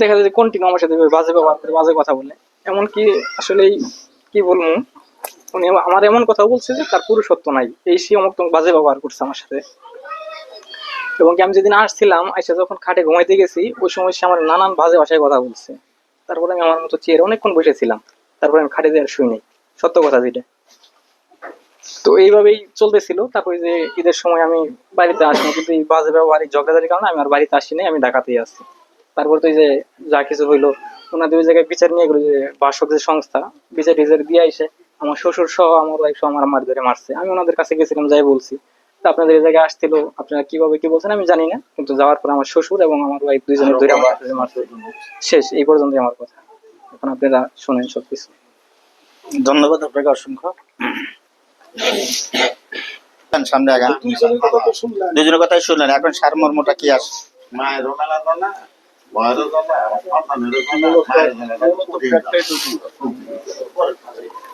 দেখা যায় যে কন্টিনিউ আমার সাথে বাজে ব্যবহার করে, বাজে কথা বলে। এমনকি আসলে কি বলব, উনি আমার এমন কথা বলছে যে তার পুরুষত্ব নাই। এই সে অমুক বাজে ব্যবহার করছে আমার সাথে। এবং আমি যেদিন আসছিলাম এসে যখন খাটে ঘুমাইতে গেছি, ওই সময় সে আমার নানান বাজে ভাষায় কথা বলছে। তারপরে আমি আমার মতো চেয়ারে অনেকক্ষণ বসেছিলাম। তারপরে আমি খাটে দেওয়ার শুই নাই। সত্য কথা যেটা। তো এইভাবেই চলতেছিল। তারপরে যে ঈদের সময় আমি বাড়িতে আসিনি, কিন্তু এই বাজে ব্যবহার, এই কারণে আমি আর বাড়িতে আসিনি, আমি ঢাকাতেই আছি। তারপর তো এই যে যা কিছু হইল ওনাদের ওই জায়গায় বিচার নিয়ে গেলো যে বাসক যে সংস্থা বিচার টিচার দিয়ে এসে আমার শ্বশুর সহ আমার ওয়াইফ সহ আমার মার ধরে মারছে। আমি ওনাদের কাছে গেছিলাম যাই বলছি। তা আপনাদের এই জায়গায় আসছিল আপনারা কীভাবে কি বলছেন আমি জানি না কিন্তু যাওয়ার পর আমার শ্বশুর এবং আমার ওয়াইফ দুইজনে ধরে আমার মারছে শেষ এই পর্যন্তই আমার কথা। এখন আপনারা শোনেন সবকিছু। ধন্যবাদ আপনাকে অসংখ্য। সামনে আগান। দুজনের কথাই শুনলেন এখন সারমর্মটা কি আস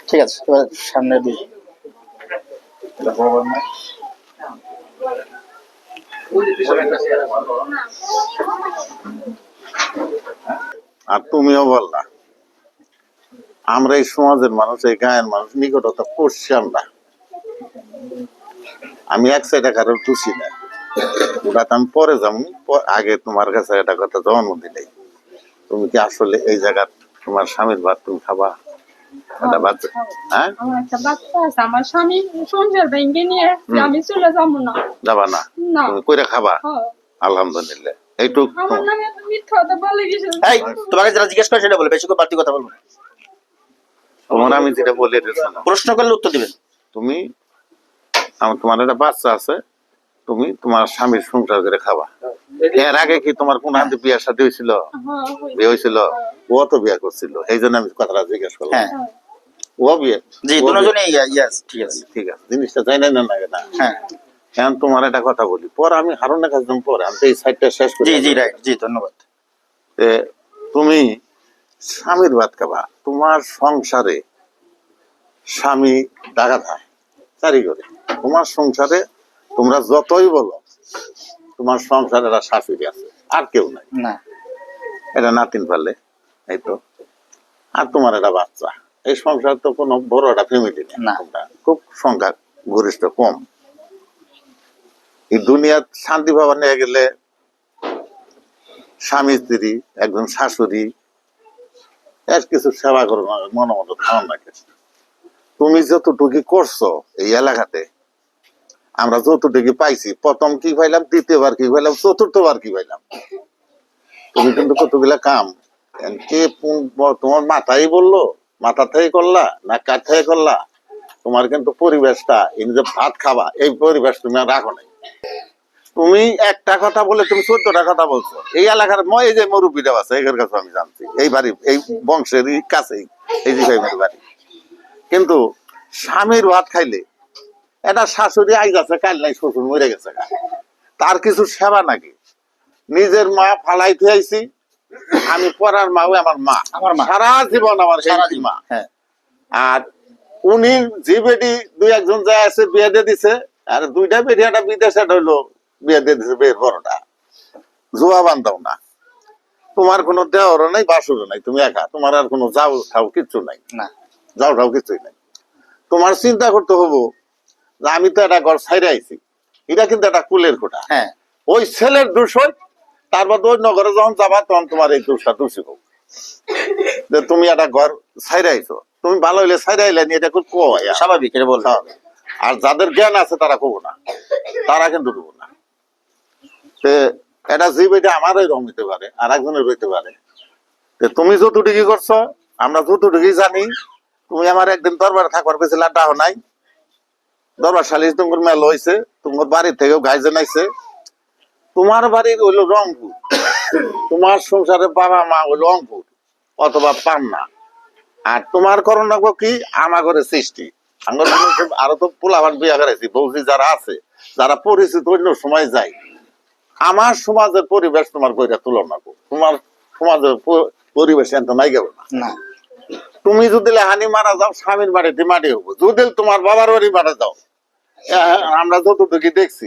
ঠিক আছে সামনে দুই আর তুমিও বললা, আমরা এই সমাজের মানুষ, এই গায়ের মানুষ, নিকটতা করছি আমরা। আমি এক সাইডে কারোর টুসি না। ওটা তো আমি পরে যাব। আগে তোমার কাছে একটা কথা জন্ম দিলেই তুমি কি আসলে এই জায়গার তোমার স্বামীর ভাত তুমি খাবা? একটা বাচ্চা হ্যাঁ? একটা বাচ্চা আছে। আমার স্বামী সংসার ভেঙে নিয়ে আমি চলে যাব না। যাবা না? না। তুমি কইরা খাবা? হ্যাঁ। আলহামদুলিল্লাহ। এই তোমাকে যারা জিজ্ঞেস করে সেটা বলে। বেশি করে বাড়তি কথা বলব না। তোমার আমি যেটা বলে প্রশ্ন করলে উত্তর দিবেন। তুমি আমার তোমার একটা বাচ্চা আছে। তুমি তোমার স্বামীর সংসার করে খাবা। এর আগে কি তোমার কোন হাতে বিয়ার সাথে হয়েছিল? হ্যাঁ বিয়ে হয়েছিল? ও তো বিয়ে করছিল এই জন্য আমি কথাটা জিজ্ঞেস করলাম। হ্যাঁ। ও বিয়ে? জি দুজনেই ইয়াস ঠিক আছে। ঠিক আছে জিনিসটা চাই না না না। হ্যাঁ। এখন তোমার একটা কথা বলি পরে আমি হারুনের কাছে পরে আমি তো এই সাইডটা শেষ করি। জি জি রাইট জি ধন্যবাদ। যে তুমি স্বামীর ভাত খাবা তোমার সংসারে স্বামী ডাকা থাকে চারি করে তোমার সংসারে তোমরা যতই বলো তোমার সংসারে একটা শাশুড়ি আছে আর কেউ নাই। না। এটা নাতিন পারলে এই তো। আর তোমার একটা বাচ্চা। এই সংসার তো কোনো বড় একটা ফ্যামিলি নেই। না। তোমরা খুব সংখ্যা গরিষ্ঠ কম। এই দুনিয়ার শান্তি পাবার নিয়ে গেলে স্বামী স্ত্রী একজন শাশুড়ি এর কিছু সেবা করো না মনে মতো কিছু তুমি যতটুকু করছ এই এলাকাতে আমরা যতটুকু পাইছি, প্রথম কি পাইলাম, দ্বিতীয়বার কি পাইলাম, চতুর্থবার কি পাইলাম। তুমি কিন্তু কতগুলা কাম। কে তোমার মাথায় বলল? মাথা থেকে করলা না কাঠ থেকে করলা? তোমার কিন্তু পরিবেশটা, এই যে ভাত খাবা, এই পরিবেশ তুমি আর রাখো নাই। তুমি একটা কথা বলে তুমি চোদ্দটা কথা বলছো। এই এলাকার মই এই যে মুরব্বীরা আছে, এদের কাছে আমি জানছি। এই বাড়ি, এই বংশেরই কাছেই, এই যে বাড়ি। কিন্তু স্বামীর ভাত খাইলে এটা শাশুড়ি আই আছে কাল নাই শ্বশুর মরে গেছে তার কিছু সেবা নাকি? নিজের মা ফালাই আইছি আমি পড়ার মা ওই আমার মা। আমার মা। সারা জীবন আমার মা হ্যাঁ। আর উনি যে বেটি দুই একজন যায় আছে বিয়ে দিয়ে দিছে। আর দুইটা বেটি একটা বিদেশে হইল বিয়ে দিয়ে দিছে বের বড়টা। জুয়া বান্ধাও না। তোমার কোনো দেওয়ারও নাই বাসুরও নাই তুমি একা। তোমার আর কোনো যাও ঠাও কিচ্ছু নাই। না। যাও ঠাও কিছুই নাই। তোমার চিন্তা করতে হব যে আমি তো একটা ঘর ছাইরে আইছি। এটা কিন্তু একটা কুলের কোঠা। হ্যাঁ। ওই ছেলের দূষণ তারপর ওই নগরে যখন যাবা তখন তোমার এই দোষটা দূষিত যে তুমি একটা ঘর ছাইরে আইছো। তুমি ভালো হইলে ছাইরে আইলে নিয়ে এটা খুব কয় স্বাভাবিক এটা বল স্বাভাবিক। আর যাদের জ্ঞান আছে তারা কব না। তারা কিন্তু কব না। এটা যে বেটা আমার রং হইতে পারে আর একজনের হইতে পারে। তুমি যতটুকু করছ আমরা যতটুকু জানি তুমি আমার একদিন দরবারে থাকবার পেয়েছিল ডাহ নাই। দরবার সালিশ তোমার মেল হয়েছে তোমার বাড়ি থেকেও গাইজেন আইছে তোমার বাড়ির হইল রংপুর। তোমার সংসারে বাবা মা হইল রংপুর অথবা পান্না। আর তোমার করোনা কি? আমার ঘরে সৃষ্টি আরও তো পোলাভান বিয়া করাইছি বৌদি যারা আছে, যারা পরিচিত অন্য সময় যায়। আমার সমাজের পরিবেশ তোমার বইটা তুলনা করো। তোমার সমাজের পরিবেশ এত নাই গেল না। তুমি যদি হানি মারা যাও স্বামীর বাড়িতে মাটি হব। যদি তোমার বাবার বাড়ি মারা যাও আমরা যতটুকু দেখছি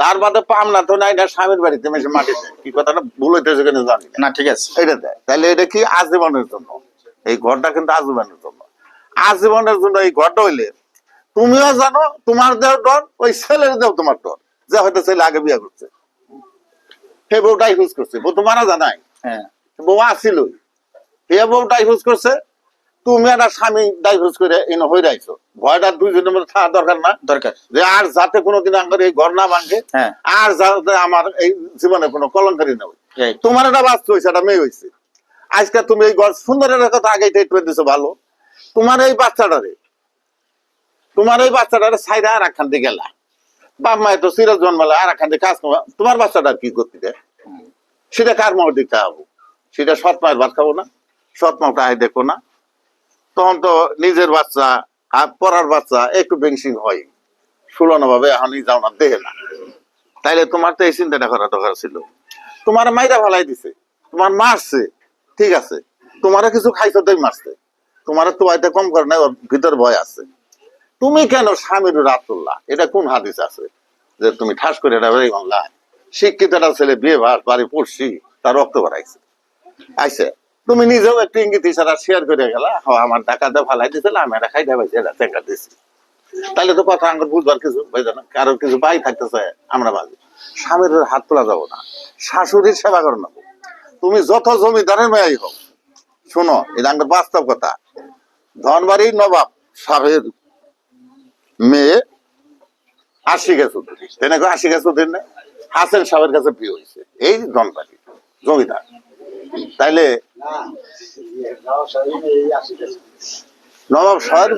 তার বাদে পামনা তো না স্বামীর বাড়িতে মেশে মাটিতে কি কথাটা ভুল হইতেছে কিনা জানি না। ঠিক আছে। এটা দেয়। তাহলে এটা কি আজীবনের জন্য? এই ঘরটা কিন্তু আজীবনের জন্য। আজীবনের জন্য এই ঘরটা হইলে তুমিও জানো তোমার দেহ ডর ওই ছেলের দেহ তোমার ডর। যে হয়তো ছেলে আগে বিয়ে করছে। সে বউ ডাইভোর্স করছে। বউ তো মারা জানাই হ্যাঁ। বউ আসিল হে বউ ডাইভোর্স করছে তুমি একটা স্বামী ডাইভোর্স করে এনে হয়ে রাইছো ভয়টা দুইজনের মধ্যে থাকা দরকার না। দরকার। যে আর যাতে কোনোদিন আমার এই ঘর না ভাঙে হ্যাঁ। আর যাতে আমার এই জীবনে কোনো কলঙ্কারি না হয়। তোমার একটা হয়েছে একটা মেয়ে হয়েছে। আজকে তুমি এই ঘর সুন্দরের কথা আগে ট্রিটমেন্ট দিছো ভালো। তোমার এই বাচ্চাটারে তোমার এই বাচ্চাটারে সাইডে আর একখান দিয়ে গেলা। বাপ মায়ের তো সিরাজ জন্মালে আর একখান দিয়ে কাজ করবা। তোমার বাচ্চাটা কি করতে দেয় সেটা কার মাও দিকে খাব সেটা সৎ মায়ের ভাত খাব না? সৎ আয় দেখো না? তখন তো নিজের বাচ্চা আর পড়ার বাচ্চা একটু বেংসিং হয়। সুলনা ভাবে এখনই যাও না দেহে না। তাইলে তোমার তো এই চিন্তাটা করা দরকার ছিল। তোমার মাইরা ভালাই দিছে, তোমার মারছে, ঠিক আছে। তোমারও কিছু খাইছো তাই মারছে। তোমার তো আয়টা কম করে ওর ভিতর ভয় আছে। তুমি কেন স্বামীর রাত তুললা? এটা কোন হাদিস আছে? যে তুমি ঠাস করে এটা বেরিয়ে শিক্ষিত একটা ছেলে বিয়ে বাড়ি পড়ছি, তার রক্ত বাড়াইছে। আইসে তুমি নিজেও একটু ইঙ্গিত ইশারা শেয়ার করে গেলা। হ আমার টাকাতে ভালাই দিছিল, আমি এটা খাই দেবাইছি এটা টেকা দিছি। তাহলে তো কথা আমার বুঝবার কিছু বুঝে না। কারও কিছু বাই থাকতেছে, আমরা বাজি। স্বামীর হাত তোলা যাব না, শাশুড়ির সেবা করে নেব। তুমি যত জমিদারের মেয়াই হোক, শোনো, এটা আমার বাস্তব কথা। ধনবাড়ির নবাব সাহেবের মেয়ে আশিকা চৌধুরী। তেনেকে আশিকা চৌধুরী না? হাসেন সাহেবের কাছে বিয়ে হয়েছে। এই ধনবাড়ি, জমিদার। তাইলে নবাব সাহেব